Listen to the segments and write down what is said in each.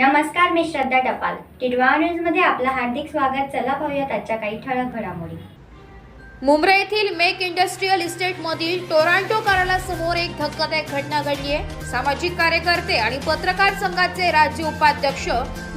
नमस्कार मी श्रद्धा टपाल. टिडवा न्यूजमध्ये आपलं हार्दिक स्वागत. चला पाहूयात आजच्या काही ठळक घडामोडी. मुंबई येथील मेक इंडस्ट्रीयल इस्टेटमधील टोरांटो कार्यालयासमोर एक धक्कादायक घटना घडली आहे. सामाजिक कार्यकर्ते आणि पत्रकार संघाचे राज्य उपाध्यक्ष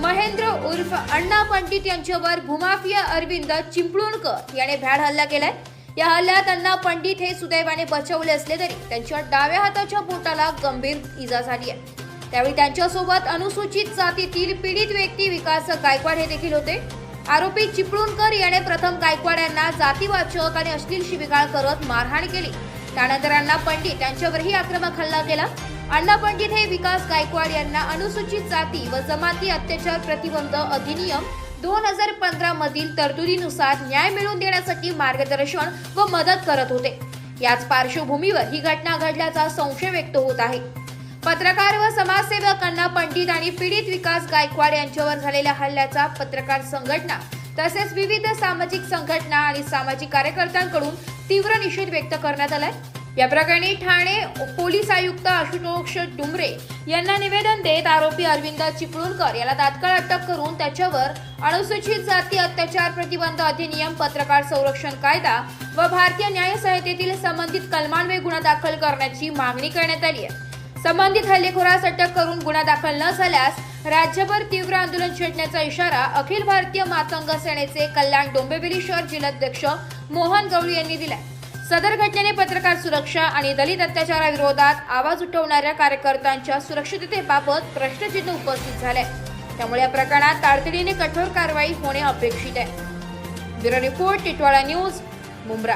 महेंद्र उर्फ अण्णा पंडित यांच्यावर भूमाफिया अरविंद चिंपळूणकर याने भ्याड हल्ला केलाय. या हल्ल्यात अण्णा पंडित हे सुदैवाने बचावले असले तरी त्यांच्या डाव्या हाताच्या बोटाला गंभीर इजा झाली आहे. त्यावेळी त्यांच्यासोबत अनुसूचित जातीतील पीडित व्यक्ती विकास गायकवाड हे देखील होते. आरोपी चिपळूणकर याने प्रथम गायकवाड यांना जातीवाचक आणि अश्लील शिबिगाळ करत मारहाण केली. त्यानंतर अण्णा पंडित यांच्यावरही आक्रमक हल्ला केला. अण्णा पंडित हे विकास गायकवाड यांना अनुसूचित जाती व जमाती अत्याचार प्रतिबंध अधिनियम दोन हजार पंधरा मधील तरतुदीनुसार न्याय मिळवून देण्यासाठी मार्गदर्शन व मदत करत होते. याच पार्श्वभूमीवर ही घटना घडल्याचा संशय व्यक्त होत आहे. पत्रकार व समाजसेवकांना पंडित आणि पीडित विकास गायकवाड यांच्यावर झालेल्या हल्ल्याचा पत्रकार संघटना तसेच विविध सामाजिक संघटना आणि सामाजिक कार्यकर्त्यांकडून तीव्र निषेध व्यक्त करण्यात आलाय. या प्रकरणी ठाणे पोलीस आयुक्त आशुतोष डुमरे यांना निवेदन देत आरोपी अरविंद चिपळूणकर याला तात्काळ अटक करून त्याच्यावर अनुसूचित जाती अत्याचार प्रतिबंध अधिनियम पत्रकार संरक्षण कायदा व भारतीय न्याय संहितेतील संबंधित कलमान्वये गुन्हा दाखल करण्याची मागणी करण्यात आली आहे. संबंधित हल्लेखोरास अटक करून गुन्हा दाखल न झाल्यास राज्यभर तीव्र आंदोलन छेडण्याचा इशारा अखिल भारतीय मातंग सेनेचे कल्याण डोंबिवली शहर जिल्हाध्यक्ष मोहन गवळी यांनी दिलाय. सदर घटनेने पत्रकार सुरक्षा आणि दलित अत्याचाराविरोधात आवाज उठवणाऱ्या कार्यकर्त्यांच्या सुरक्षिततेबाबत प्रश्नचिन्ह उपस्थित झाले त्यामुळे या प्रकरणात तातडीने कठोर कारवाई होणे अपेक्षित आहे. Bureau report Titwala news Mumbra.